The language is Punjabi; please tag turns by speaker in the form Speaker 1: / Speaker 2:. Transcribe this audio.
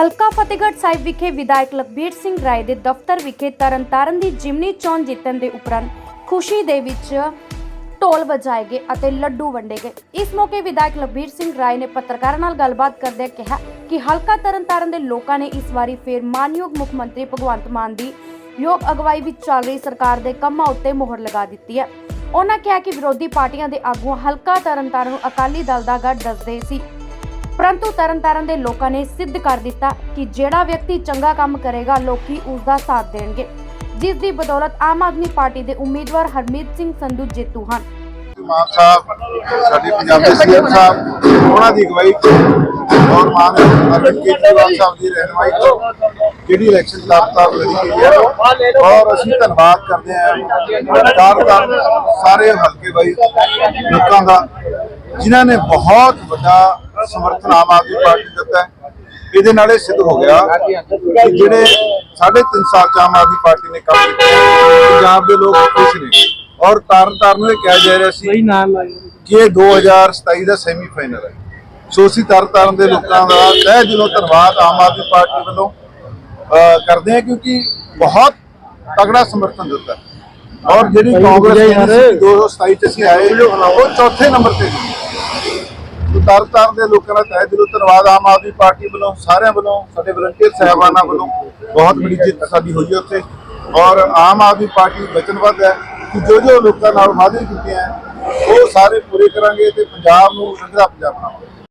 Speaker 1: ਹਲਕਾ ਫਤਿਹਗੜ੍ਹ ਸਾਹਿਬ ਵਿਖੇ ਵਿਧਾਇਕ ਲਖਬੀਰ ਸਿੰਘ ਰਾਏ ਦੇ ਦਫ਼ਤਰ ਵਿਖੇ ਤਰਨਤਾਰਨ ਦੀ ਜਿਮਨੀ ਚੋਣ ਜਿੱਤਣ ਦੇ ਉਪਰੰਤ ਖੁਸ਼ੀ ਦੇ ਵਿੱਚ ਢੋਲ ਵਜਾਏ ਗਏ ਅਤੇ ਲੱਡੂ ਵੰਡੇ ਗਏ। ਇਸ ਮੌਕੇ ਵਿਧਾਇਕ ਲਖਬੀਰ ਸਿੰਘ ਰਾਏ ਨੇ ਪੱਤਰਕਾਰਾਂ ਨਾਲ ਗੱਲਬਾਤ ਕਰਦਿਆਂ ਕਿਹਾ ਕਿ ਹਲਕਾ ਤਰਨਤਾਰਨ ਦੇ ਲੋਕਾਂ ਨੇ ਇਸ ਵਾਰੀ ਫੇਰ ਮਾਨਯੋਗ ਮੁੱਖ ਮੰਤਰੀ ਭਗਵੰਤ ਮਾਨ ਦੀ ਯੋਗ ਅਗਵਾਈ ਵਿੱਚ ਚੱਲ ਰਹੀ ਸਰਕਾਰ ਦੇ ਕੰਮਾਂ ਉੱਤੇ ਮੋਹਰ ਲਗਾ ਦਿੱਤੀ ਹੈ। ਉਹਨਾਂ ਕਿਹਾ ਕਿ ਵਿਰੋਧੀ ਪਾਰਟੀਆਂ ਦੇ ਆਗੂ ਹਲਕਾ ਤਰਨਤਾਰਨ ਨੂੰ ਅਕਾਲੀ ਦਲ ਦਾ ਗੜ ਦੱਸਦੇ ਸੀ। ਪਰੰਤੂ ਤਰਨਤਾਰਨ ਦੇ ਲੋਕਾਂ ਨੇ ਸਿੱਧ ਕਰ ਦਿੱਤਾ ਕਿ ਜਿਹੜਾ ਵਿਅਕਤੀ ਚੰਗਾ ਕੰਮ ਕਰੇਗਾ, ਲੋਕੀ ਉਸ ਦਾ ਸਾਥ ਦੇਣਗੇ। ਜਿਸ ਦੀ ਬਦੌਲਤ ਆਮ ਆਦਮੀ ਪਾਰਟੀ ਦੇ ਉਮੀਦਵਾਰ ਹਰਮੀਤ ਸਿੰਘ ਸੰਧੂ ਜੇਤੂ ਹਨ।
Speaker 2: ਮਾਨ ਸਾਹਿਬ, ਸਾਡੇ ਪੰਜਾਬ ਦੇ ਸੀਐਮ ਸਾਹਿਬ, ਉਹਨਾਂ ਦੀ ਅਗਵਾਈ ਔਰ ਮਾਨ ਅਰਵਿੰਦ ਕੇਜਰੀਵਾਲ ਸਾਹਿਬ ਦੀ ਰਹਿਨਮਾਈ ਤੋਂ ਜਿਹੜੀ ਇਲੈਕਸ਼ਨ ਲਗਾਤਾਰ ਲੜੀ ਗਈ ਹੈ। ਔਰ ਅਸੀਂ ਧੰਨਵਾਦ ਕਰਦੇ ਹਾਂ ਚਾਰ ਸਾਰੇ ਹਲਕੇ ਬਾਈ ਲੋਕਾਂ ਦਾ, ਜਿਨ੍ਹਾਂ ਨੇ ਬਹੁਤ ਵੱਡਾ ਸਮਰਥਨ ਆਮ ਆਦਮੀ ਪਾਰਟੀ ਦਿੱਤਾ ਹੈ ਇਹਦੇ ਨਾਲ ਇਹ ਸਿੱਧ ਹੋ ਗਿਆ ਕਿ ਜਿਹੜੇ ਸਾਢੇ ਤਿੰਨ ਸਾਲ ਚ ਆਮ ਆਦਮੀ ਪਾਰਟੀ ਨੇ ਕੰਮ ਕੀਤਾ ਪੰਜਾਬ ਦੇ ਲੋਕ ਖੁਸ਼ ਨੇ। ਔਰ ਤਾਰਨ ਤਾਰਨ ਦੇ ਕਿਹਾ ਜਾ ਰਿਹਾ ਸੀ ਕਿ ਇਹ 2027 ਦਾ ਸੈਮੀ ਫਾਈਨਲ ਹੈ। ਸੋ ਅਸੀਂ ਤਰਨ ਤਾਰਨ ਦੇ ਲੋਕਾਂ ਦਾ ਤਹਿ ਦਿਲੋਂ ਧੰਨਵਾਦ ਆਮ ਆਦਮੀ ਪਾਰਟੀ ਵੱਲੋਂ ਕਰਦੇ ਹਾਂ ਕਿਉਂਕਿ ਬਹੁਤ ਤਗੜਾ ਸਮਰਥਨ ਦਿੱਤਾ। ਔਰ ਜਿਹੜੀ ਕਾਂਗਰਸ ਨੇ 2027 ਚ ਅਸੀਂ ਆਏ ਉਹ ਚੌਥੇ ਨੰਬਰ ਤੇ ਸੀ। ਸੋ ਤਰਨ ਦੇ ਲੋਕਾਂ ਦਾ ਤਹਿ ਦਿਲੋਂ ਧੰਨਵਾਦ। ਆਮ ਆਦਮੀ ਪਾਰਟੀ ਵੱਲੋਂ, ਸਾਰਿਆਂ ਵੱਲੋਂ, ਸਾਡੇ ਵਲੰਟੀਅਰ ਸਹਿਬਾਨਾਂ ਵੱਲੋਂ ਬਹੁਤ ਬੜੀ ਜਿੱਤ ਸਾਡੀ ਹੋਈ ਹੈ ਉੱਥੇ। ਔਰ ਆਮ ਆਦਮੀ ਪਾਰਟੀ ਵਚਨਬੱਧ ਹੈ ਕਿ ਜੋ ਜੋ ਲੋਕਾਂ ਨਾਲ ਵਾਅਦੇ ਕੀਤੇ ਹੈ, ਉਹ ਸਾਰੇ ਪੂਰੇ ਕਰਾਂਗੇ ਤੇ ਪੰਜਾਬ ਨੂੰ ਰੰਗਲਾ ਪੰਜਾਬ ਬਣਾਵਾਂਗੇ।